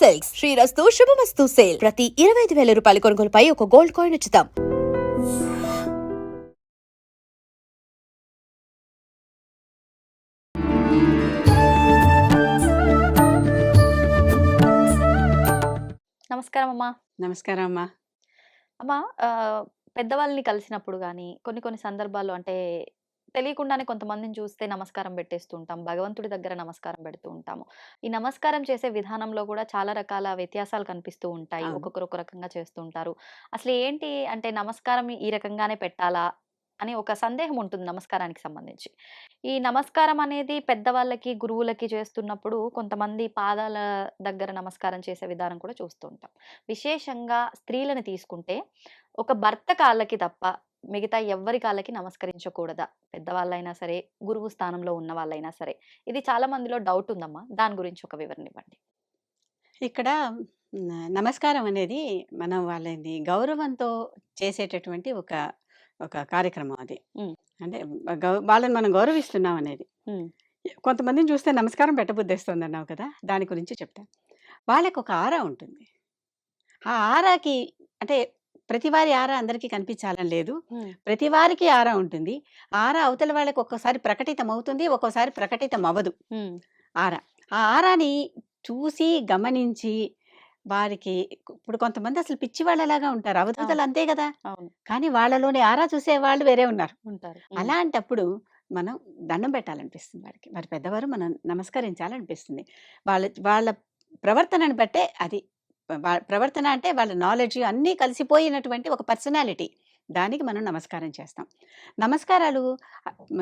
Silks. శ్రీరస్తు శుభమస్తు sale. ప్రతి ఇరవై ఐదు వేల రూపాయల కొనుగోలుపై ఒక గోల్డ్ కాయిన్ ఉచితం. నమస్కారం అమ్మా. నమస్కారం అమ్మా. అమ్మా ఆ, పెద్దవాళ్ళని కలిసినప్పుడు కానీ కొన్ని కొన్ని సందర్భాల్లో అంటే తెలియకుండానే కొంతమందిని చూస్తే నమస్కారం పెట్టేస్తూ ఉంటాం. భగవంతుడి దగ్గర నమస్కారం పెడుతూ ఉంటాము. ఈ నమస్కారం చేసే విధానంలో కూడా చాలా రకాల వ్యత్యాసాలు కనిపిస్తూ ఉంటాయి. ఒక్కొక్కరు ఒక రకంగా చేస్తూ ఉంటారు. అసలు ఏంటి అంటే నమస్కారం ఈ రకంగానే పెట్టాలా అని ఒక సందేహం ఉంటుంది నమస్కారానికి సంబంధించి. ఈ నమస్కారం అనేది పెద్దవాళ్ళకి గురువులకి చేస్తున్నప్పుడు కొంతమంది పాదాల దగ్గర నమస్కారం చేసే విధానం కూడా చూస్తూ ఉంటాం. విశేషంగా స్త్రీలను తీసుకుంటే ఒక భర్త కాళ్ళకి తప్ప మిగతా ఎవ్వరి కాళ్ళకి నమస్కరించకూడదా? పెద్దవాళ్ళైనా సరే గురువు స్థానంలో ఉన్న వాళ్ళైనా సరే. ఇది చాలా మందిలో డౌట్ ఉందమ్మా దాని గురించి ఒక వివరణ ఇవ్వండి. ఇక్కడ నమస్కారం అనేది మనం వాళ్ళని గౌరవంతో చేసేటటువంటి ఒక ఒక కార్యక్రమం అది. అంటే గౌ- వాళ్ళని మనం గౌరవిస్తున్నాం అనేది. కొంతమందిని చూస్తే నమస్కారం పెట్టబుద్ధిస్తుంది అన్నావు కదా? దాని గురించి చెప్తా వాళ్ళకి ఒక ఆరా ఉంటుంది. ఆ ఆరాకి అంటే ప్రతి వారి ఆరా అందరికీ కనిపించాలని లేదు. ప్రతి వారికి ఆరా ఉంటుంది. ఆరా అవతల వాళ్ళకి ఒక్కోసారి ప్రకటితం అవుతుంది ఒక్కోసారి ప్రకటితం అవ్వదు. ఆరా. ఆ ఆరాని చూసి గమనించి వారికి ఇప్పుడు కొంతమంది అసలు పిచ్చి వాళ్ళలాగా ఉంటారు. అవధూతలు అంతే కదా! కానీ వాళ్ళలోని ఆరా చూసే వాళ్ళు వేరే ఉన్నారు. అలాంటప్పుడు మనం దండం పెట్టాలనిపిస్తుంది వారికి వారి పెద్దవారు మనం నమస్కరించాలనిపిస్తుంది. వాళ్ళ వాళ్ళ ప్రవర్తనను బట్టే అది ప్రవర్తన అంటే వాళ్ళ నాలెడ్జ్ అన్నీ కలిసిపోయినటువంటి ఒక పర్సనాలిటీ దానికి మనం నమస్కారం చేస్తాం. నమస్కారాలు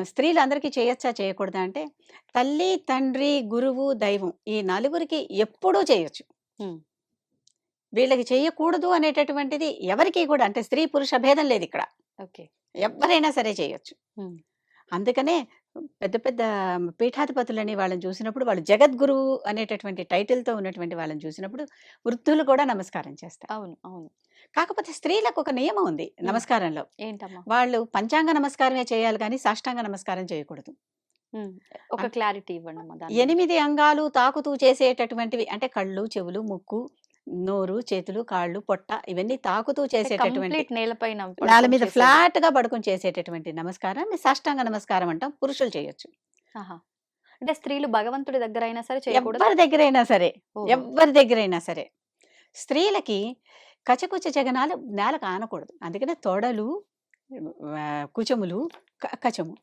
స్త్రీలు అందరికీ చేయొచ్చా చేయకూడదా అంటే తల్లి తండ్రి గురువు దైవం ఈ నలుగురికి ఎప్పుడూ చేయొచ్చు. వీళ్ళకి చేయకూడదు అనేటటువంటిది ఎవరికి కూడా అంటే స్త్రీ పురుష భేదం లేదు ఇక్కడ. ఓకే. ఎవరైనా సరే చేయొచ్చు. అందుకనే పెద్ద పెద్ద పీఠాధిపతులని వాళ్ళని చూసినప్పుడు వాళ్ళు జగద్గురువు అనేటటువంటి టైటిల్తో ఉన్నటువంటి వాళ్ళని చూసినప్పుడు వృద్ధులు కూడా నమస్కారం చేస్తారు. అవును అవును. కాకపోతే స్త్రీలకు ఒక నియమం ఉంది నమస్కారంలో. ఏంటమ్మా? వాళ్ళు పంచాంగ నమస్కారమే చేయాలి కానీ సాష్టాంగ నమస్కారం చేయకూడదు. ఒక క్లారిటీ ఇవ్వండి. ఎనిమిది అంగాలు తాకుతూ చేసేటటువంటివి అంటే కళ్ళు చెవులు ముక్కు నోరు చేతులు కాళ్ళు పొట్ట ఇవన్నీ తాకుతూ చేసేటటువంటి నేలపైన నేల మీద. ఫ్లాట్గా పడుకొని చేసేటటువంటి నమస్కారాన్ని సాష్టాంగ నమస్కారం అంటాం పురుషులు చేయొచ్చు. అంటే స్త్రీలు భగవంతుడి దగ్గర అయినా సరే ఎవరి దగ్గరైనా సరే ఓహో. ఎవరి దగ్గరైనా సరే స్త్రీలకి కచకుచ జగనాలు నేలకు ఆనకూడదు అందుకనే తొడలు కుచములు కచము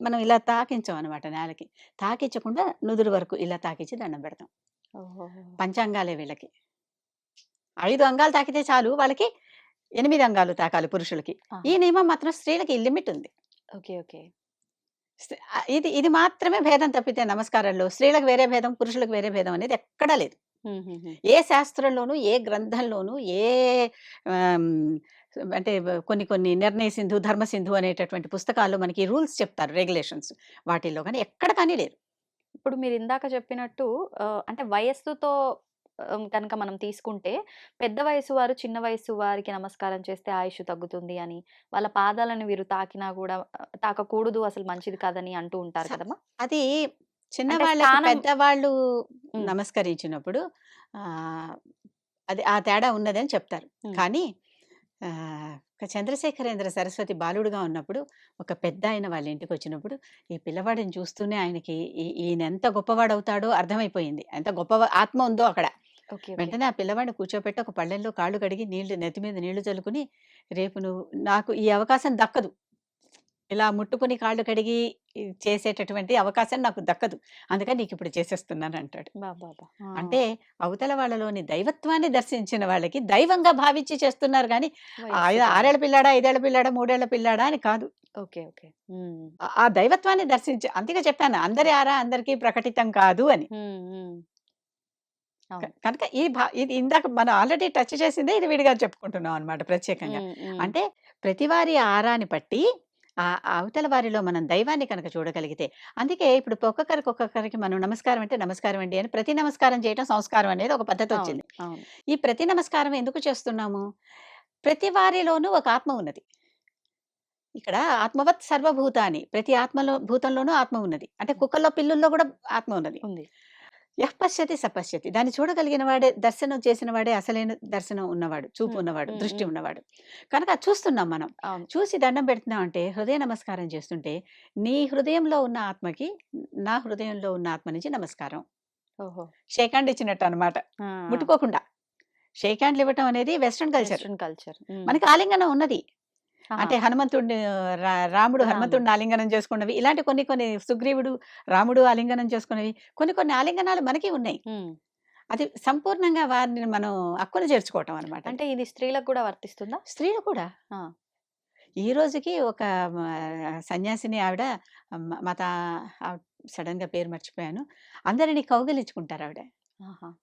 మనం ఇలా తాకించాం అనమాట నేలకి తాకించకుండా నుదురు వరకు ఇలా తాకించి దండం పెడతాం. పంచాంగాలే వీళ్ళకి ఐదు అంగాలు తాకితే చాలు వాళ్ళకి ఎనిమిది అంగాలు తాకాలి పురుషులకి. ఈ నియమం మాత్రం స్త్రీలకి లిమిట్ ఉంది. ఓకే. ఓకే. ఇది ఇది మాత్రమే భేదం తప్పితే నమస్కారాల్లో స్త్రీలకు వేరే భేదం పురుషులకు వేరే భేదం అనేది ఎక్కడా లేదు. ఏ శాస్త్రంలోనూ ఏ గ్రంథంలోనూ ఏ అంటే కొన్ని కొన్ని నిర్ణయ సింధు ధర్మ సింధు అనేటటువంటి పుస్తకాల్లో మనకి రూల్స్ చెప్తారు రెగ్యులేషన్స్. వాటిల్లో కానీ ఎక్కడ కానీ లేదు. ఇప్పుడు మీరు ఇందాక చెప్పినట్టు అంటే వయస్సుతో కనుక మనం తీసుకుంటే పెద్ద వయసు వారు చిన్న వయసు వారికి నమస్కారం చేస్తే ఆయుష్ తగ్గుతుంది అని వాళ్ళ పాదాలను వీరు తాకినా కూడా తాకకూడదు అసలు మంచిది కాదని అంటూ ఉంటారు కదమ్మా అది చిన్నవాళ్ళకి స్థానం- పెద్దవాళ్ళు. నమస్కరించినప్పుడు ఆ, అది ఆ తేడా ఉన్నదని చెప్తారు. కానీ చంద్రశేఖరేంద్ర సరస్వతి బాలుడుగా ఉన్నప్పుడు ఒక పెద్ద ఆయన వాళ్ళ ఇంటికి వచ్చినప్పుడు ఈ పిల్లవాడిని చూస్తూనే ఆయనకి ఈయన ఎంత గొప్పవాడవుతాడో అర్థమైపోయింది ఎంత గొప్ప ఆత్మ ఉందో అక్కడ ఓకే ఓకే. వెంటనే ఆ పిల్లవాడిని కూర్చోపెట్టి ఒక పళ్ళెంలో కాళ్ళు కడిగి నీళ్ళు నెత్తి మీద నీళ్ళు చల్లుకుని రేపు నువ్వు నాకు ఈ అవకాశం దక్కదు. ఇలా ముట్టుకుని కాళ్ళు కడిగి ఈ చేసేటటువంటి అవకాశం నాకు దక్కదు. అందుకని నీకు ఇప్పుడు చేసేస్తున్నాను అంటాడు. అంటే అవతల వాళ్ళలోని దైవత్వాన్ని దర్శించిన వాళ్ళకి దైవంగా భావించి చేస్తున్నారు కానీ ఆ. ఆరేళ్ళ పిల్లాడా ఐదేళ్ళ పిల్లాడా మూడేళ్ళ పిల్లాడా అని కాదు. Okay okay. ఆ- ఆ దైవత్వాన్ని దర్శించి అందుకే చెప్పాను అందరి ఆరా అందరికీ ప్రకటితం కాదు అని. అవును. కనుక ఈ భా ఇది ఇందాక మనం ఆల్రెడీ టచ్ చేసిందే ఇది విడిగా చెప్పుకుంటున్నాం అనమాట ప్రత్యేకంగా. ఉమ్, ఉమ్. అంటే ప్రతివారి ఆరాని బట్టి ఆ ఆ అవతల వారిలో మనం దైవాన్ని కనుక చూడగలిగితే అందుకే ఇప్పుడు ఒక్కొక్కరికి ఒక్కొక్కరికి మనం నమస్కారం అంటే నమస్కారం అండి అని ప్రతి నమస్కారం చేయడం సంస్కారం అనేది ఒక పద్ధతి అవును, వచ్చింది. అవును. ఈ ప్రతి నమస్కారం ఎందుకు చేస్తున్నాము? ప్రతి వారిలోనూ ఒక ఆత్మ ఉన్నది. ఇక్కడ ఆత్మవత్ సర్వభూతాన్ని ప్రతి ఆత్మలో భూతంలోనూ ఆత్మ ఉన్నది. అంటే కుక్కల్లో పిల్లుల్లో కూడా ఆత్మ ఉన్నది. ఉంది. యః పశ్యతి సపశ్యతి దాన్ని చూడగలిగిన వాడే దర్శనం చేసిన వాడే అసలైన దర్శనం ఉన్నవాడు చూపు ఉన్నవాడు దృష్టి. ఉన్నవాడు. కనుక అది చూస్తున్నాం మనం. చూసి దండం పెడుతున్నాం అంటే హృదయ నమస్కారం చేస్తుంటే నీ హృదయంలో ఉన్న ఆత్మకి నా హృదయంలో ఉన్న ఆత్మ నుంచి నమస్కారం. ఓహో! షేక్ హ్యాండ్ ఇచ్చినట్టు అనమాట ముట్టుకోకుండా. షేక్ హ్యాండ్లు ఇవ్వటం అనేది వెస్ట్రన్ కల్చర్. కల్చర్. మనకి ఆలింగనం ఉన్నది. అంటే హనుమంతుడిని రా- రాముడు హనుమంతుడిని ఆలింగనం చేసుకున్నవి. ఇలాంటి కొన్ని కొన్ని సుగ్రీవుడు రాముడు ఆలింగనం చేసుకున్నవి కొన్ని కొన్ని ఆలింగనాలు మనకి ఉన్నాయి. అది సంపూర్ణంగా వారిని మనం అక్కున చేర్చుకోవటం అనమాట అంటే ఇది స్త్రీలకు కూడా వర్తిస్తుందా? స్త్రీలు కూడా. ఈ రోజుకి ఒక సన్యాసిని ఆవిడ మత సడన్గా పేరు మర్చిపోయాను. అందరినీ కౌగిలించుకుంటారు ఆవిడ.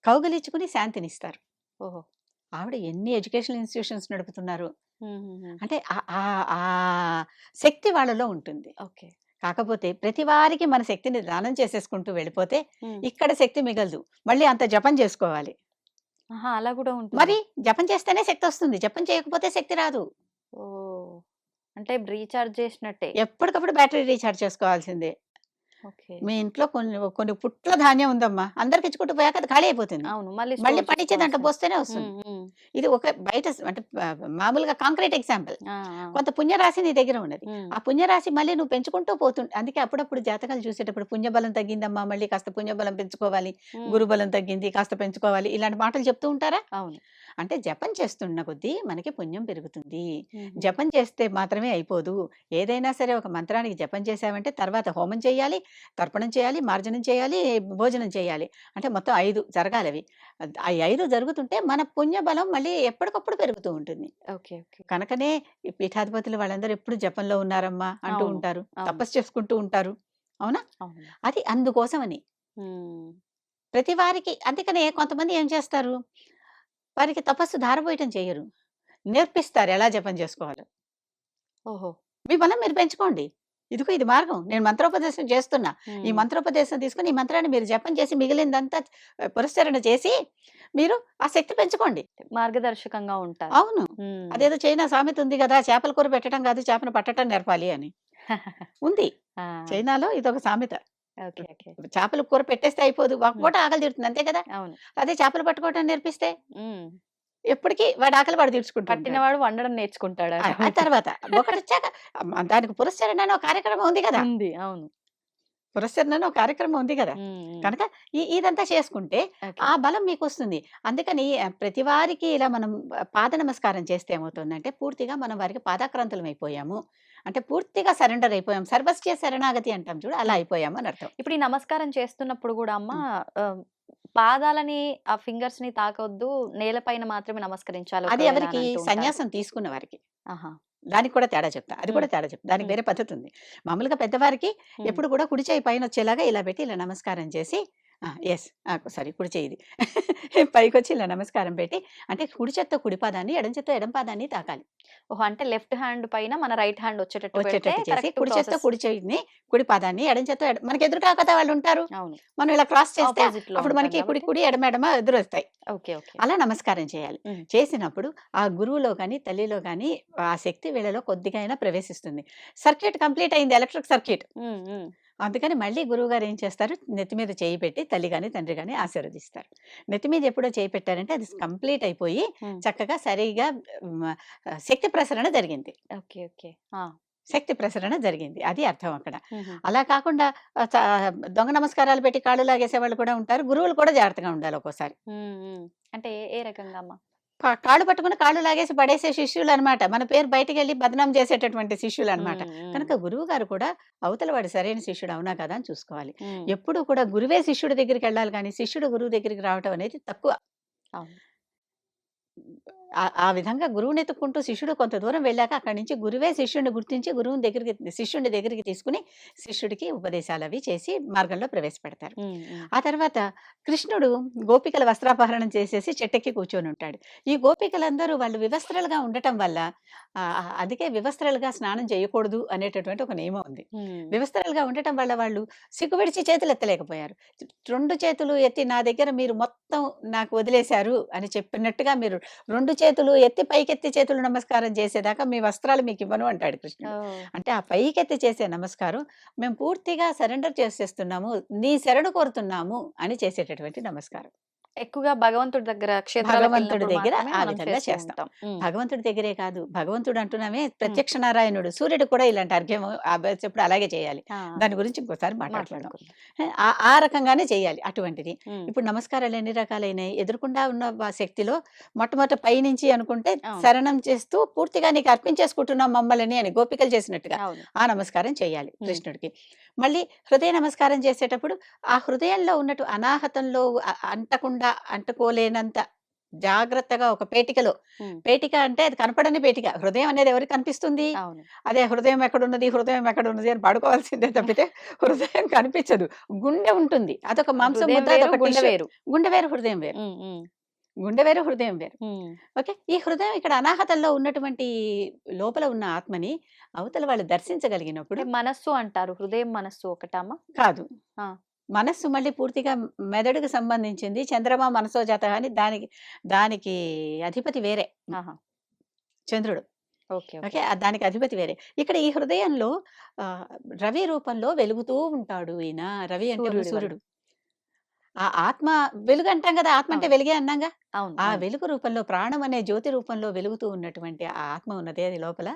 కౌగిలించుకుని శాంతినిస్తారు. ఓహో! ఆవిడ ఎన్ని ఎడ్యుకేషనల్ ఇన్స్టిట్యూషన్స్ నడుపుతున్నారు. అంటే ఆ- శక్తి వాళ్ళలో ఉంటుంది. ఓకే. కాకపోతే ప్రతి వారికి మన శక్తిని దానం చేసేసుకుంటూ వెళ్ళిపోతే. ఇక్కడ శక్తి మిగలదు. మళ్ళీ అంత జపం చేసుకోవాలి. ఆహా, అలా కూడా ఉంటుంది. మరి జపం చేస్తేనే శక్తి వస్తుంది. జపం చేయకపోతే శక్తి రాదు. ఓ అంటే రీఛార్జ్ చేసినట్టే. ఎప్పటికప్పుడు బ్యాటరీ రీఛార్జ్ చేసుకోవాల్సిందే. మీ ఇంట్లో కొన్ని కొన్ని పుట్ల ధాన్యం ఉందమ్మా. అందరికి ఇచ్చుకుంటూ పోయాక అది ఖాళీ అయిపోతుంది. అవును. మళ్ళీ మళ్ళీ పండించే దాంట్లో పోస్తేనే వస్తుంది. ఇది ఒక బయట అంటే మామూలుగా కాంక్రీట్ ఎగ్జాంపుల్. కొంత పుణ్యరాశి నీ దగ్గర ఉన్నది. ఆ పుణ్యరాశి మళ్ళీ నువ్వు పెంచుకుంటూ పోతుంది అందుకే అప్పుడప్పుడు జాతకాలు చూసేటప్పుడు పుణ్యబలం తగ్గిందమ్మా మళ్ళీ కాస్త పుణ్యబలం పెంచుకోవాలి. గురుబలం తగ్గింది కాస్త పెంచుకోవాలి ఇలాంటి మాటలు చెప్తూ ఉంటారా? అవును. అంటే జపం చేస్తున్న కొద్దీ మనకి పుణ్యం పెరుగుతుంది. జపం చేస్తే మాత్రమే అయిపోదు. ఏదైనా సరే ఒక మంత్రానికి జపం చేసామంటే తర్వాత హోమం చేయాలి తర్పణం చేయాలి మార్జనం చేయాలి భోజనం చేయాలి. అంటే మొత్తం ఐదు జరగాలి అవి ఆ ఐదు జరుగుతుంటే మన పుణ్యబలం మళ్ళీ ఎప్పటికప్పుడు పెరుగుతూ ఉంటుంది. కనుకనే పీఠాధిపతులు వాళ్ళందరూ ఎప్పుడు జపంలో ఉన్నారమ్మా అంటూ ఉంటారు. తపస్సు చేసుకుంటూ ఉంటారు. అవునా? అది అందుకోసమని. ప్రతి వారికి అందుకనే కొంతమంది ఏం చేస్తారు? వారికి తపస్సు ధారపోయటం చేయరు. నేర్పిస్తారు ఎలా జపం చేసుకోవాలో. ఓహో! మీ బలం మీరు పెంచుకోండి. ఇదిగో ఇది మార్గం. నేను మంత్రోపదేశం చేస్తున్నా. ఈ మంత్రోపదేశం తీసుకుని ఈ మంత్రాన్ని మీరు జపం చేసి మిగిలిందంతా ఆ, పురస్చరణ చేసి మీరు ఆ శక్తి పెంచుకోండి. మార్గదర్శకంగా ఉంటారు. అవును. అదేదో చైనా సామెత ఉంది కదా చేపల కూర పెట్టడం కాదు చేపను పట్టడం నేర్పాలి అని. ఉంది. చైనాలో ఇదొక సామెత. చేపల కూర పెట్టేస్తే అయిపోదు. ఒక పూట ఆకలి తీరుతుంది. అంతే కదా? అదే చేపలు పట్టుకోవటం నేర్పిస్తే. ఎప్పటికీ వాడి ఆకలి వాడు తీర్చుకుంటాడు పట్టినవాడు వండడం నేర్చుకుంటాడు ఆ తర్వాత ఒకటి వచ్చాక దానికి పురస్చరణ అని కార్యక్రమం ఉంది కదా. ఉంది అవును. పురస్చరణ అని కార్యక్రమం ఉంది కదా. కనుక ఈ ఇదంతా చేసుకుంటే. ఆ బలం మీకు వస్తుంది అందుకని ప్రతి వారికి ఇలా మనం పాద నమస్కారం చేస్తే ఏమవుతుందంటే పూర్తిగా మనం వారికి పాదాక్రాంతులం అయిపోయాము. అంటే పూర్తిగా సరెండర్ అయిపోయాం. సర్వస్య శరణాగతి అంటాం చూడు అలా అయిపోయాము అని అర్థం. ఇప్పుడు ఈ నమస్కారం చేస్తున్నప్పుడు కూడా అమ్మ పాదాలని ఆ ఫింగర్స్ని తాకొద్దు నేలపైన మాత్రమే నమస్కరించాలి అది ఎవరికి. సన్యాసం తీసుకున్న వారికి. ఆహా. దానికి కూడా తేడా చెప్తా. అది కూడా తేడా చెప్తా. దానికి. వేరే పద్ధతి ఉంది. మామూలుగా పెద్దవారికి ఎప్పుడు కూడా కుడి చేయి పైన వచ్చేలాగా ఇలా పెట్టి ఇలా నమస్కారం చేసి ఎస్ సారీ కుడి చేయి పైకి వచ్చి ఇలా నమస్కారం పెట్టి అంటే కుడి చేత్తో కుడి పాదాన్ని ఎడం చేత్తో ఎడం పాదాన్ని తాకాలి. ఓహో! అంటే లెఫ్ట్ హ్యాండ్ పైన మన రైట్ హ్యాండ్ వచ్చేటట్టు వచ్చేటట్టు చేసి కుడి చేత్తో. కుడి చేయిని కుడి పాదాన్ని ఎడం చేత్తో ఎడం మనకి ఎదురుగా కదా వాళ్ళు ఉంటారు. మనం ఇలా క్రాస్ చేస్తే అప్పుడు మనకి కుడి. కుడి ఎడమ ఎడమ ఎదురు వస్తాయి ఓకే. ఓకే. అలా నమస్కారం చేయాలి. చేసినప్పుడు ఆ గురువులో కానీ తల్లిలో కానీ ఆ శక్తి వీళ్ళలో కొద్దిగా అయినా ప్రవేశిస్తుంది. సర్క్యూట్ కంప్లీట్ అయింది ఎలక్ట్రిక్ సర్క్యూట్. అందుకని మళ్ళీ గురువు గారు ఏం చేస్తారు? నెత్తి మీద చేయి పెట్టి తల్లి కానీ తండ్రి కానీ ఆశీర్వదిస్తారు. నెత్తి మీద ఎప్పుడో చేయి పెట్టారంటే అది కంప్లీట్ అయిపోయి. చక్కగా సరిగా శక్తి ప్రసరణ జరిగింది. ఓకే. ఓకే. శక్తి ప్రసరణ జరిగింది. అది అర్థం అక్కడ. అలా కాకుండా దొంగ నమస్కారాలు పెట్టి కాళ్ళు లాగేసే వాళ్ళు కూడా ఉంటారు. గురువులు కూడా జాగ్రత్తగా ఉండాలి ఒక్కోసారి. అంటే ఏ- రకంగా అమ్మా? కాళ్ళు పట్టుకుని కాళ్ళు లాగేసి పడేసే శిష్యులు అన్నమాట మన పేరు బయటికి వెళ్ళి బదనాం చేసేటటువంటి శిష్యులు ఉమ్. కనుక గురువు గారు కూడా అవతల వాడు సరైన శిష్యుడు అవునా కదా అని చూసుకోవాలి. ఎప్పుడు కూడా గురువే శిష్యుడి దగ్గరికి వెళ్ళాలి కానీ శిష్యుడు గురువు దగ్గరికి రావటం అనేది తక్కువ. ఆ- విధంగా గురువుని ఎత్తుక్కుంటూ శిష్యుడు కొంత దూరం వెళ్ళాక అక్కడి నుంచి గురువే శిష్యుడిని గుర్తించి గురువుని దగ్గరికి శిష్యుడి దగ్గరికి తీసుకుని శిష్యుడికి ఉపదేశాలు అవి చేసి మార్గంలో ప్రవేశపెడతారు. ఆ తర్వాత కృష్ణుడు గోపికల వస్త్రాపహరణం చేసేసి చెట్టెక్కి కూర్చొని ఉంటాడు ఈ గోపికలందరూ వాళ్ళు వివస్త్రలుగా ఉండటం వల్ల అందుకే వివస్త్రలుగా స్నానం చేయకూడదు అనేటటువంటి ఒక నియమం ఉంది. వివస్త్రలుగా ఉండటం వల్ల వాళ్ళు సిగ్గు విడిచి చేతులు ఎత్తలేకపోయారు రెండు చేతులు ఎత్తి నా దగ్గర మీరు మొత్తం నాకు వదిలేశారు అని చెప్పినట్టుగా మీరు రెండు చేతులు ఎత్తి పైకెత్తి చేతులు నమస్కారం చేసేదాకా మీ వస్త్రాలు మీకు ఇవ్వను అంటాడు కృష్ణుడు! అంటే ఆ పైకెత్తి చేసే నమస్కారం మేము పూర్తిగా సరెండర్ చేసేస్తున్నాము నీ శరణు కోరుతున్నాము అని చేసేటటువంటి నమస్కారం ఎక్కువగా భగవంతుడి దగ్గర భగవంతుడి దగ్గర ఆ విధంగా చేస్తూ. భగవంతుడి దగ్గరే కాదు భగవంతుడు అంటున్నామే ప్రత్యక్ష నారాయణుడు సూర్యుడు కూడా ఇలాంటి అర్ఘ్యం అప్పుడు అలాగే చేయాలి! దాని గురించి ఇంకోసారి మాట్లాడుకుందాం మాట్లాడుకుందాం. ఆ ఆ రకంగానే చేయాలి అటువంటిది. ఇప్పుడు నమస్కారాలు ఎన్ని రకాలైనాయి ఎదురుకుండా ఉన్న శక్తిలో మొట్టమొదట పైనుంచి అనుకుంటే. శరణం చేస్తూ పూర్తిగా నీకు అర్పించేసుకుంటున్నాం మమ్మల్ని అని గోపికలు చేసినట్టుగా. ఆ నమస్కారం చేయాలి. కృష్ణుడికి మళ్ళీ హృదయ నమస్కారం చేసేటప్పుడు ఆ హృదయంలో ఉన్నట్టు అనాహతంలో అ- అంటకుండా అంటుకోలేనంత జాగ్రత్తగా ఒక పేటికలో. పేటిక అంటే అది కనపడని పేటిక హృదయం అనేది ఎవరికి కనిపిస్తుంది. అదే హృదయం ఎక్కడున్నది హృదయం ఎక్కడున్నది అని పడుకోవాల్సిందే తప్పితే హృదయం కనిపించదు గుండె ఉంటుంది అదొక మాంసం వేరు, గుండె. వేరు. గుండె వేరు హృదయం వేరు. గుండె వేరు హృదయం వేరు. ఓకే ఈ హృదయం ఇక్కడ అనాహతంలో ఉన్నటువంటి లోపల ఉన్న ఆత్మని అవతల వాళ్ళు దర్శించగలిగినప్పుడు మనస్సు అంటారు. హృదయం మనస్సు ఒకటమ్మా? కాదు. మనస్సు మళ్ళీ పూర్తిగా మెదడుకు సంబంధించింది చంద్రమా మనసో జాత అని దానికి దానికి అధిపతి వేరే! చంద్రుడు ఓకే. దానికి అధిపతి వేరే ఇక్కడ ఈ హృదయంలో రవి రూపంలో వెలుగుతూ ఉంటాడు ఈయన రవి అంటే సూర్యుడి ఆ ఆత్మ వెలుగు అంటాం కదా ఆత్మ అంటే. వెలిగే అన్నాగా. ఆ. వెలుగు రూపంలో ప్రాణం అనే జ్యోతి రూపంలో వెలుగుతూ ఉన్నటువంటి ఆ ఆత్మ ఉన్నదే అది లోపల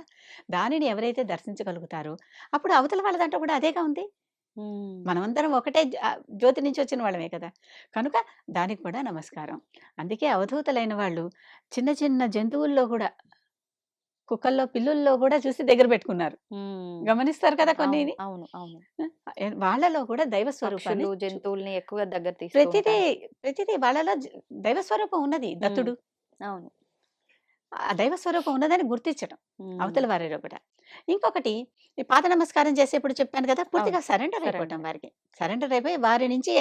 దానిని ఎవరైతే దర్శించగలుగుతారో అప్పుడు అవతల వాళ్ళ దాంట్లో కూడా అదేగా ఉంది హ్మ్. మనమందరం ఒకటే ఆ జ్యోతి నుంచి వచ్చిన వాళ్ళమే కదా కనుక దానికి కూడా నమస్కారం అందుకే అవధూతలైన వాళ్ళు చిన్న చిన్న జంతువుల్లో కూడా కుక్కల్లో పిల్లుల్లో కూడా చూసి దగ్గర పెట్టుకున్నారు. గమనిస్తారు కదా కొన్ని అవును. అవును. అవును. ఏ- వాళ్ళలో కూడా దైవ స్వరూపాన్ని పక్షులు, చూ- జంతువుల్ని ఎక్కువగా దగ్గర తీస్తూ ప్రతిదీ ఉంటారు. ప్రతిదీ వాళ్ళలో జ- దైవ స్వరూపం ఉన్నది దత్తుడు అవును. ఆ దైవ స్వరూపం ఉన్నదని గుర్తించడం. అవతల వారిలో కూడా ఇంకొకటి ఈ పాద నమస్కారం చేసేప్పుడు చెప్పాను కదా! పూర్తిగా సరెండర్ అయిపోవటం. వారికి. సరెండర్ అయిపోయి వారి నుంచి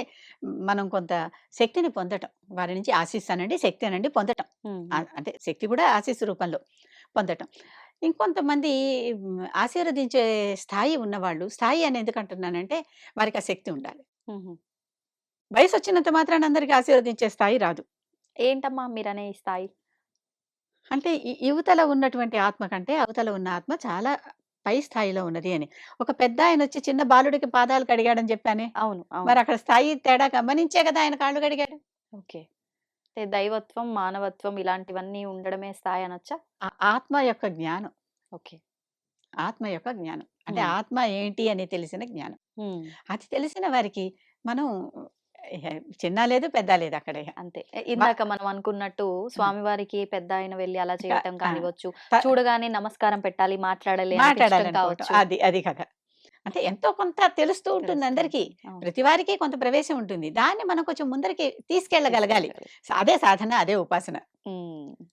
మనం కొంత శక్తిని పొందటం. వారి నుంచి ఆశీస్సానండి శక్తి అనండి పొందటం అంటే శక్తి కూడా ఆశీస్సు రూపంలో పొందటం. ఇంకొంతమంది ఆశీర్వదించే స్థాయి ఉన్నవాళ్ళు స్థాయి అని ఎందుకు అంటున్నానంటే వారికి ఆ శక్తి ఉండాలి. వయసు వచ్చినంత మాత్రాన అందరికి ఆశీర్వదించే స్థాయి రాదు. ఏంటమ్మా మీరనే ఈ స్థాయి? అంటే యువతల ఉన్నటువంటి ఆత్మ కంటే అవతల ఉన్న ఆత్మ చాలా పై స్థాయిలో ఉన్నది అని ఒక పెద్ద ఆయన వచ్చి చిన్న బాలుడికి పాదాలు కడిగాడని చెప్పానే అవును. అవును. మరి అక్కడ స్థాయి తేడా గమనించే కదా ఆయన కాళ్ళు కడిగాడు ఓకే. అంటే దైవత్వం, మానవత్వం ఇలాంటివన్నీ ఉండడమే స్థాయి అనొచ్చా? ఆ ఆత్మ యొక్క జ్ఞానం ఓకే. ఆత్మ యొక్క జ్ఞానం అంటే హ్మ్. ఆత్మ ఏంటి అని తెలిసిన జ్ఞానం హ్మ్. అది తెలిసిన వారికి మనం చిన్న లేదు పెద్ద లేదు అక్కడ. అంతే. ఇందాక మనం అనుకున్నట్టు స్వామివారికి పెద్దాయన వెళ్ళి అలా చేయటం. త- చూడగానే నమస్కారం పెట్టాలి, మాట్లాడాలి కావచ్చు. అది అది కదా అంటే ఎంతో కొంత తెలుస్తూ ఉంటుంది అందరికీ. ప్రతి వారికి కొంత ప్రవేశం ఉంటుంది దాన్ని మనం కొంచెం ముందరికి తీసుకెళ్ళగలగాలి తీసుకెళ్ళగలి. అదే సాధన అదే ఉపాసన.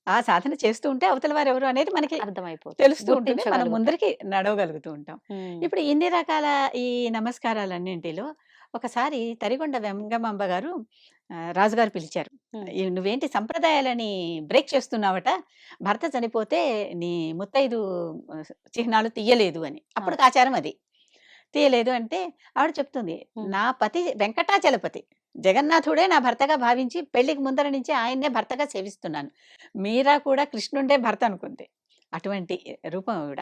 ఆ సాధన చేస్తూ ఉంటే అవతల వారు ఎవరు అనేది మనకి అర్థమైపోతుంది. తెలుస్తూ ఉంటుంది మనం. ముందరికి నడవగలుగుతూ ఉంటాం. ఇప్పుడు ఇన్ని రకాల ఈ నమస్కారాలన్నింటిలో ఒకసారి తరిగొండ వెంగమాంబ గారు రాజుగారు పిలిచారు. హ్మ్. "ఈ నువ్వేంటి సంప్రదాయాలని బ్రేక్ చేస్తున్నావట భర్త చనిపోతే నీ ముత్తైదు చిహ్నాలు తీయలేదు అని. అప్పుడు ఆచారం అది. తీయలేదు అంటే ఆవిడ చెప్తుంది. నా పతి వెంకటాచలపతి జగన్నాథుడే నా భర్తగా భావించి పెళ్ళికి ముందర నుంచి ఆయన్నే భర్తగా సేవిస్తున్నాను. మీరా కూడా కృష్ణుండే భర్త అనుకుంది. అటువంటి రూపం ఆవిడ.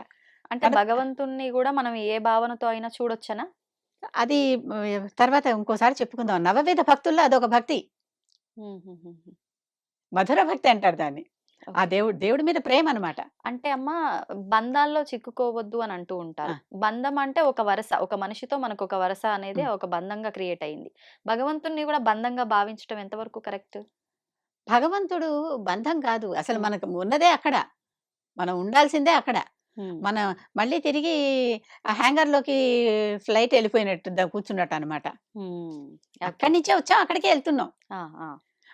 అంటే భగవంతుణ్ణి కూడా మనం ఏ భావనతో అయినా చూడొచ్చనా? అది తర్వాత ఇంకోసారి చెప్పుకుందాం నవవిధ భక్తుల్లో అదొక భక్తి. మధుర భక్తి అంటారు దాన్ని ఆ దేవుడు దేవుడి మీద ప్రేమ అన్నమాట అంటే అమ్మ బంధాల్లో చిక్కుకోవద్దు అని అంటూ ఉంటారు. బంధం అంటే ఒక వరస. ఒక మనిషితో మనకు ఒక వరస అనేది. ఒక బంధంగా క్రియేట్ అయింది. భగవంతుణ్ణి కూడా బంధంగా భావించడం ఎంతవరకు కరెక్ట్? భగవంతుడు బంధం కాదు అసలు. మనకు ఉన్నదే అక్కడ మనం ఉండాల్సిందే అక్కడ మన మళ్ళీ తిరిగి ఆ హ్యాంగర్లోకి ఫ్లైట్ వెళ్ళిపోయినట్టు దా- కూర్చున్నట్టు అనమాట. అక్కడి నుంచే వచ్చాం అక్కడికే వెళ్తున్నాం ఆ! ఆ!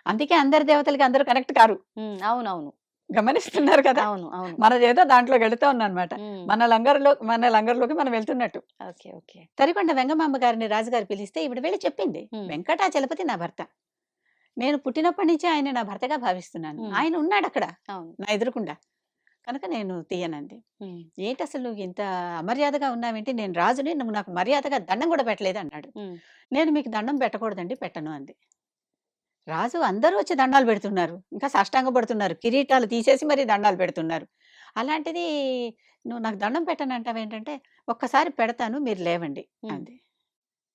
అందుకే అందరి దేవతలకి అందరూ కనెక్ట్ కారు. అవునవును. గమనిస్తున్నారు కదా అవును. అవును. మనదేదో దాంట్లోకి వెళుతూ ఉన్నమాట హ్మ్. మన లంగర్లో మన లంగర్లోకి మనం వెళ్తున్నట్టు ఓకే. ఓకే. తరికొండ వెంగమాంబ గారిని రాజుగారు పిలిస్తే ఈవిడ వెళ్ళి చెప్పింది హ్మ్. వెంకటాచలపతి నా భర్త నేను పుట్టినప్పటి నుంచి ఆయన నా భర్తగా భావిస్తున్నాను. ఆయన ఉన్నాడు అక్కడ అవును. నా ఎదురుకుండా కనుక నేను తీయనంది హ్మ్. ఏంటి అసలు నువ్వు ఇంత అమర్యాదగా ఉన్నావేంటి? నేను రాజుని నువ్వు నాకు మర్యాదగా దండం కూడా పెట్టలేదు అన్నాడు. నేను మీకు దండం పెట్టకూడదండి పెట్టను అంది. రాజు అందరూ వచ్చి దండాలు పెడుతున్నారు. ఇంకా సాష్టాంగ పడుతున్నారు. కిరీటాలు తీసేసి మరి దండాలు పెడుతున్నారు. అలాంటిది నువ్వు నాకు దండం పెట్టను అంటావు ఏంటంటే ఒక్కసారి పెడతాను మీరు లేవండి. అంది.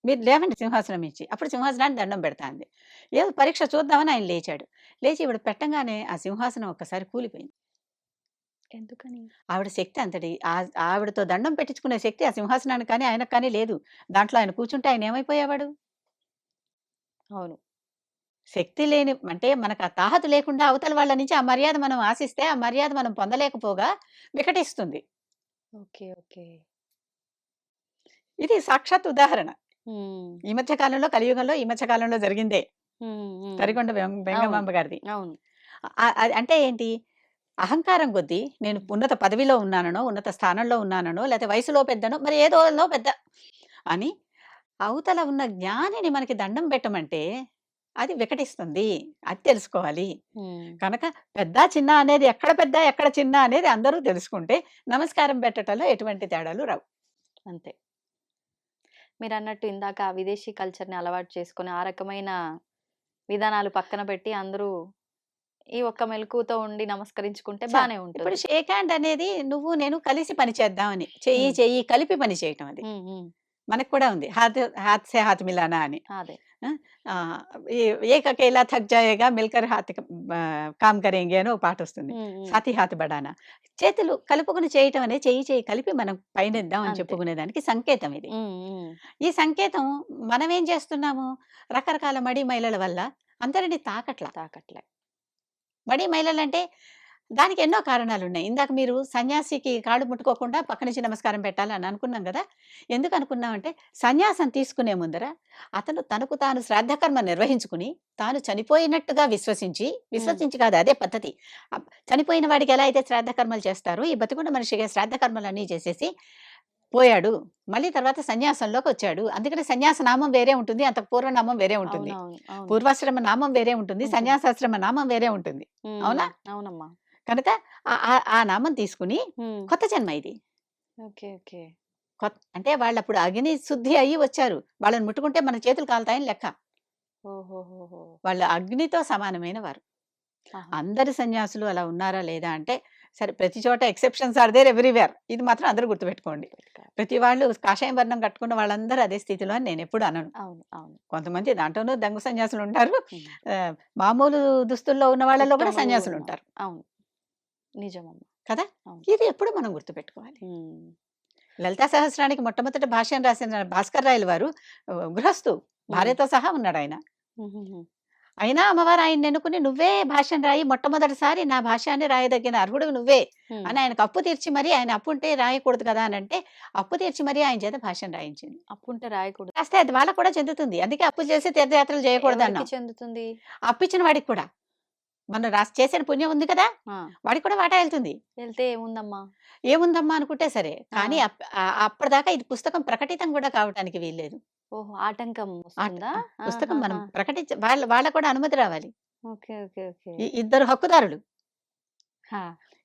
మీరు లేవండి సింహాసనం ఇచ్చి. అప్పుడు సింహాసనాన్ని దండం పెడతా అంది. ఏదో పరీక్ష చూద్దామని ఆయన లేచాడు. లేచి ఇప్పుడు పెట్టంగానే ఆ సింహాసనం ఒక్కసారి కూలిపోయింది. ఎందుకని? ఆవిడ శక్తి అంతటి. ఆ- ఆవిడతో దండం పెట్టించుకునే శక్తి ఆ సింహాసనానికి కానీ ఆయనకు కానీ లేదు. దాంట్లో ఆయన కూర్చుంటే ఆయన ఏమైపోయేవాడు? అవును. శక్తి లేని అంటే మనకు ఆ తాహత లేకుండా అవతల వాళ్ళ నుంచి ఆ మర్యాద మనం ఆశిస్తే ఆ మర్యాద మనం పొందలేకపోగా వికటిస్తుంది. Okay okay. ఇది సాక్షాత్ ఉదాహరణ. ఉమ్, ఈ మధ్య కాలంలో కలియుగంలో ఈ మధ్య కాలంలో జరిగిందే. ఉమ్, ఉమ్. వెం- వెంగమాంబ గారిది. అవును. ఆ- ఆ- అంటే ఏంటి? అహంకారం కొద్దీ నేను ఉన్నత పదవిలో ఉన్నానో ఉన్నత స్థానంలో ఉన్నానో లేకపోతే వయసులో పెద్దనో మరి ఏదోలో పెద్ద అని అవతల ఉన్న జ్ఞానిని మనకి దండం పెట్టమంటే అది వికటిస్తుంది. అది తెలుసుకోవాలి. కనుక పెద్ద చిన్న అనేది ఎక్కడ పెద్ద ఎక్కడ చిన్న అనేది అందరూ తెలుసుకుంటే నమస్కారం పెట్టడంలో ఎటువంటి తేడాలు రావు. అంతే. మీరు అన్నట్టు ఇందాక విదేశీ కల్చర్ని అలవాటు చేసుకొని ఆ రకమైన విధానాలు పక్కన పెట్టి అందరూ ఈ ఒక్క మెలకుతో ఉండి నమస్కరించుకుంటే బానే ఇప్పుడు ఉంటుంది. షేక్ హ్యాండ్ అనేది నువ్వు నేను కలిసి పని చేద్దామని చెయ్యి. చెయ్యి కలిపి పని చేయటం అది. మనకు కూడా ఉంది. హాత్ హాత్ సే హాత్ మిలానా అని. అదే. ఏక్ అకేలా థక్ జాయేగా మిల్కర్ హాత్ కామ్ కరేంగే అని ఒక పాట వస్తుంది. సాతి హాత్ బడానా. చేతులు కలుపుకుని చేయటం అనేది చెయ్యి చెయ్యి కలిపి మనం పైన ఇద్దాం అని అంతే. చెప్పుకునేదానికి సంకేతం ఇది. ఈ సంకేతం మనం ఏం చేస్తున్నాము? రకరకాల మడి మైలల వల్ల అందరినీ తాకట్ల. తాకట్లే. మడి మైలలు అంటే దానికి ఎన్నో కారణాలు ఉన్నాయి ఇందాక మీరు సన్యాసికి కాళ్ళు ముట్టుకోకుండా పక్క నుంచి నమస్కారం పెట్టాలి అని అనుకున్నాం కదా! ఎందుకు అనుకున్నామంటే సన్యాసం తీసుకునే ముందర అతను తనకు తాను శ్రాద్ధకర్మ నిర్వహించుకుని తాను చనిపోయినట్టుగా విశ్వసించి విశ్వసించి కాదు అదే పద్ధతి. చనిపోయిన వాడికి ఎలా అయితే శ్రాద్ధకర్మలు చేస్తారో ఈ బతికున్న మనిషిగా శ్రాద్ధకర్మలు అన్నీ చేసేసి పోయాడు. మళ్ళీ తర్వాత సన్యాసంలోకి వచ్చాడు. అందుకని సన్యాస నామం వేరే ఉంటుంది అంతకు పూర్వనామం వేరే ఉంటుంది. పూర్వాశ్రమ నామం వేరే ఉంటుంది. సన్యాసాశ్రమ నామం వేరే ఉంటుంది. అవునా? అవునమ్మా. కనుక ఆ- నామం తీసుకుని కొత్త జన్మ ఇది. అంటే వాళ్ళు అప్పుడు అగ్ని శుద్ధి అయ్యి వచ్చారు. వాళ్ళని ముట్టుకుంటే మన చేతులు కాలుతాయని లెక్క. వాళ్ళు అగ్నితో సమానమైన వారు. అందరి సన్యాసులు అలా ఉన్నారా లేదా అంటే సరే ప్రతి చోట ఎక్సెప్షన్స్ ఆర్ దేర్ ఎవ్రీవేర్. ఇది మాత్రం అందరూ గుర్తుపెట్టుకోండి. ప్రతి వాళ్ళు కాషాయం వర్ణం కట్టుకున్న వాళ్ళందరూ అదే స్థితిలో అని నేను ఎప్పుడు అనను. కొంతమంది దాంట్లోనూ దొంగ సన్యాసులు ఉంటారు. మామూలు దుస్తుల్లో ఉన్న వాళ్ళలో కూడా సన్యాసులు. ఉంటారు. అవును. నిజమమ్మా. కదా. ఇది ఎప్పుడు మనం గుర్తుపెట్టుకోవాలి. లలితా సహస్రానికి మొట్టమొదటి భాష్యం రాసిన భాస్కర్ రాయలు వారు గృహస్థు భార్యతో సహా ఉన్నాడు ఆయన. అయినా అమ్మవారు ఆయన ఎన్నుకుని నువ్వే భాష్యం రాయి మొట్టమొదటిసారి నా భాష్యాన్ని రాయదగిన అర్హుడు నువ్వే అని ఆయనకు అప్పు తీర్చి మరి ఆయన అప్పు ఉంటే రాయకూడదు కదా అని అంటే అప్పు తీర్చి మరి ఆయన చేత భాష్యం రాయించింది. అప్పుంటే రాయకూడదు. రాస్తే అది వాళ్ళకు కూడా చెందుతుంది. అందుకే అప్పులు చేసి తీర్థయాత్రలు చేయకూడదు అన్నాం చెందుతుంది? అప్పిచ్చిన వాడికి కూడా. మనం రాసి చేసిన పుణ్యం ఉంది కదా? వాడికి కూడా వాటా వెళ్తుంది. వెళ్తే ఏముందమ్మా? ఏముందమ్మా అనుకుంటే సరే కానీ అప్పటిదాకా ఇది పుస్తకం ప్రకటితం కూడా కావటానికి వీల్లేదు. ఓహో! ఆటంకం వస్తుందా? పుస్తకం మనం. ప్రకటించ వాళ్ళ వాళ్ళకు కూడా అనుమతి రావాలి. Okay okay okay. ఇద్దరు హక్కుదారులు.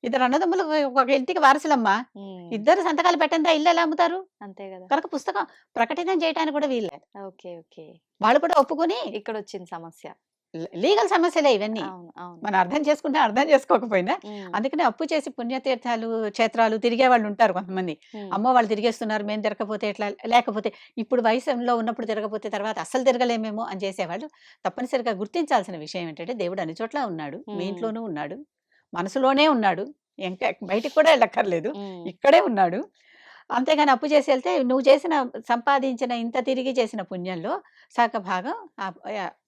ఇద్దరు అన్నదమ్ములు ఒక ఇంటికి వారసులమ్మా. ఇద్దరు సంతకాలు పెట్టందా ఇల్లు ఎలా అమ్ముతారు? అంతే కదా! కనుక పుస్తకం ప్రకటితం చేయడానికి కూడా వీల్లేదు. Okay okay. వాళ్ళు కూడా ఒప్పుకొని ఇక్కడ వచ్చింది సమస్య. లీగల్ సమస్యలే ఇవన్నీ. మనం అర్థం చేసుకుంటే అర్థం చేసుకోకపోయినా అందుకనే అప్పు చేసి పుణ్యతీర్థాలు క్షేత్రాలు తిరిగే వాళ్ళు ఉంటారు కొంతమంది. అమ్మో వాళ్ళు తిరిగేస్తున్నారు మేము తిరగకపోతే ఎట్లా? లేకపోతే ఇప్పుడు వయసులో ఉన్నప్పుడు తిరగకపోతే తర్వాత అస్సలు తిరగలేమేమో అని చేసేవాళ్ళు తప్పనిసరిగా గుర్తించాల్సిన విషయం ఏంటంటే దేవుడు అన్ని చోట్ల ఉన్నాడు మీ. ఇంట్లోనూ ఉన్నాడు మనసులోనే ఉన్నాడు. ఇంకా బయటికి కూడా వెళ్ళక్కర్లేదు. ఇక్కడే ఉన్నాడు. అంతేగాని అప్పు చేసి వెళ్తే నువ్వు చేసిన సంపాదించిన ఇంత తిరిగి చేసిన పుణ్యంలో సగ భాగం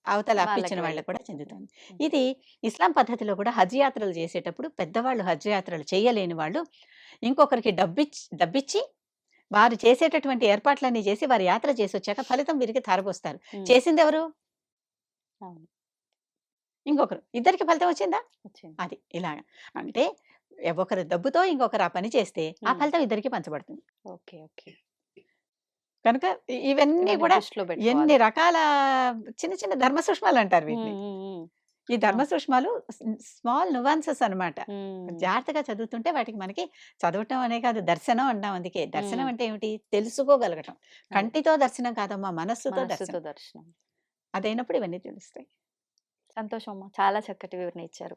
అవతల అప్పిచ్చిన వాళ్ళకి కూడా. చెందుతుంది. ఇది ఇస్లాం పద్ధతిలో కూడా హజ్ యాత్రలు చేసేటప్పుడు పెద్దవాళ్ళు హజ్ యాత్రలు చేయలేని వాళ్ళు ఇంకొకరికి డబ్బిచ్చి డబ్బిచ్చి వారు చేసేటటువంటి ఏర్పాట్లన్నీ చేసి వారు యాత్ర చేసి వచ్చాక ఫలితం వీరికి ధారపోస్తారు ఉమ్, చేసింది ఎవరు? ఇంకొకరు. ఇద్దరికి ఫలితం వచ్చిందా? వచ్చింది. అది ఇలాగ. అంటే ఒకరు డబ్బుతో ఇంకొకరు ఆ పని చేస్తే ఆ. ఫలితం ఇద్దరికి పంచబడుతుంది. ఓకే. ఓకే. కనుక ఇవన్నీ కూడా. ఎన్ని రకాల చిన్న చిన్న ధర్మ సూక్ష్మాలు అంటారు వీటిని. ఈ ధర్మ సూక్ష్మాలు స్మాల్ నువాన్సెస్ అన్నమాట. ఉమ్, జాగ్రత్తగా చదువుతుంటే వాటికి మనకి చదవటం అనే కాదు దర్శనం అంటాం అందుకే. దర్శనం. అంటే ఏమిటి? తెలుసుకోగలగటం. కంటితో దర్శనం కాదమ్మా మనస్సుతో దర్శనం. అదైనప్పుడు ఇవన్నీ తెలుస్తాయి. సంతోషం చాలా చక్కటి వివరణ ఇచ్చారు.